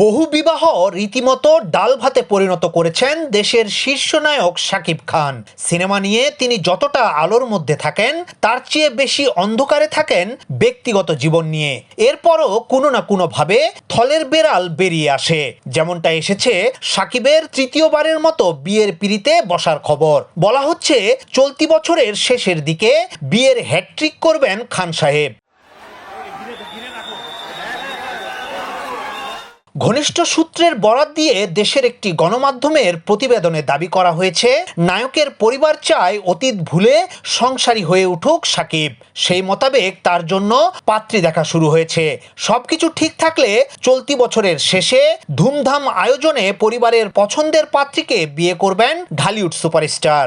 বহু বিবাহ রীতিমতো ডাল ভাতে পরিণত করেছেন দেশের শীর্ষ নায়ক শাকিব খান। সিনেমা নিয়ে তিনি যতটা আলোর মধ্যে থাকেন, তার চেয়ে বেশি অন্ধকারে থাকেন ব্যক্তিগত জীবন নিয়ে। এরপরও কোনো না কোনো ভাবে থলের বেড়াল বেরিয়ে আসে। যেমনটা এসেছে সাকিবের তৃতীয়বারের মতো বিয়ের পিড়িতে বসার খবর। বলা হচ্ছে, চলতি বছরের শেষের দিকে বিয়ের হ্যাট্রিক করবেন খান সাহেব। ঘনিষ্ঠ সূত্রের বরাত দিয়ে দেশের একটি গণমাধ্যমের প্রতিবেদনে দাবি করা হয়েছে, নায়কের পরিবার চায় অতীত ভুলে সংসারী হয়ে উঠুক সাকিব। সেই মোতাবেক তার জন্য পাত্রী দেখা শুরু হয়েছে। সবকিছু ঠিক থাকলে চলতি বছরের শেষে ধুমধাম আয়োজনে পরিবারের পছন্দের পাত্রীকে বিয়ে করবেন ঢালিউড সুপারস্টার।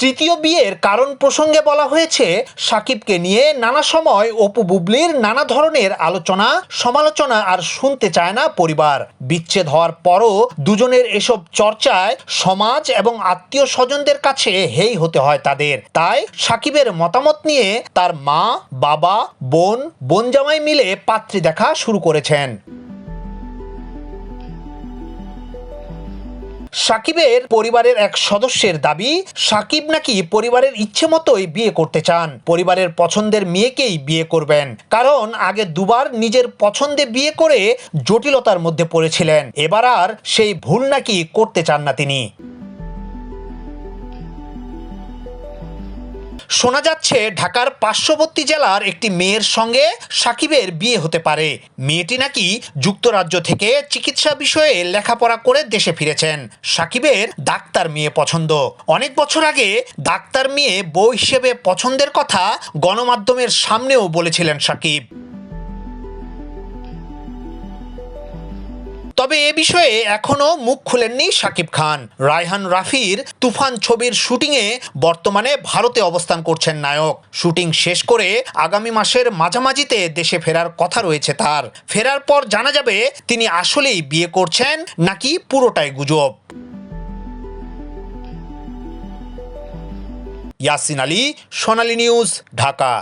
তৃতীয় বিয়ের কারণ প্রসঙ্গে বলা হয়েছে, সাকিবকে নিয়ে নানা সময় অপু বুবলির নানা ধরনের আলোচনা, সমালোচনা আর শুনতে চায় না পরিবার। বিচ্ছেদ হওয়ার পরও দুজনের এসব চর্চায় সমাজ এবং আত্মীয় স্বজনদের কাছে হেই হতে হয় তাদের। তাই সাকিবের মতামত নিয়ে তার মা, বাবা, বোন বোন জামাই মিলে পাত্রী দেখা শুরু করেছেন। সাকিবের পরিবারের এক সদস্যের দাবি, সাকিব নাকি পরিবারের ইচ্ছে মতোই বিয়ে করতে চান। পরিবারের পছন্দের মেয়েকেই বিয়ে করবেন। কারণ আগে দুবার নিজের পছন্দে বিয়ে করে জটিলতার মধ্যে পড়েছিলেন। এবার আর সেই ভুল নাকি করতে চান না তিনি। শোনা যাচ্ছে ঢাকার পার্শ্ববর্তী জেলার একটি মেয়ের সঙ্গে সাকিবের বিয়ে হতে পারে। মেয়েটি নাকি যুক্তরাজ্য থেকে চিকিৎসা বিষয়ে লেখাপড়া করে দেশে ফিরেছেন। সাকিবের ডাক্তার মেয়ে পছন্দ। অনেক বছর আগে ডাক্তার মেয়ে বউ হিসেবে পছন্দের কথা গণমাধ্যমের সামনেও বলেছিলেন সাকিব। তবে এ বিষয়ে এখনও মুখ খুলেননি শাকিব খান। রায়হান রাফির তুফান ছবির শুটিংয়ে বর্তমানে ভারতে অবস্থান করছেন নায়ক। শুটিং শেষ করে আগামী মাসের মাঝামাঝিতে দেশে ফেরার কথা রয়েছে তার। ফেরার পর জানা যাবে তিনি আসলেই বিয়ে করছেন নাকি পুরোটাই গুজব। ইয়াসিন আলী, সোনালী নিউজ, ঢাকা।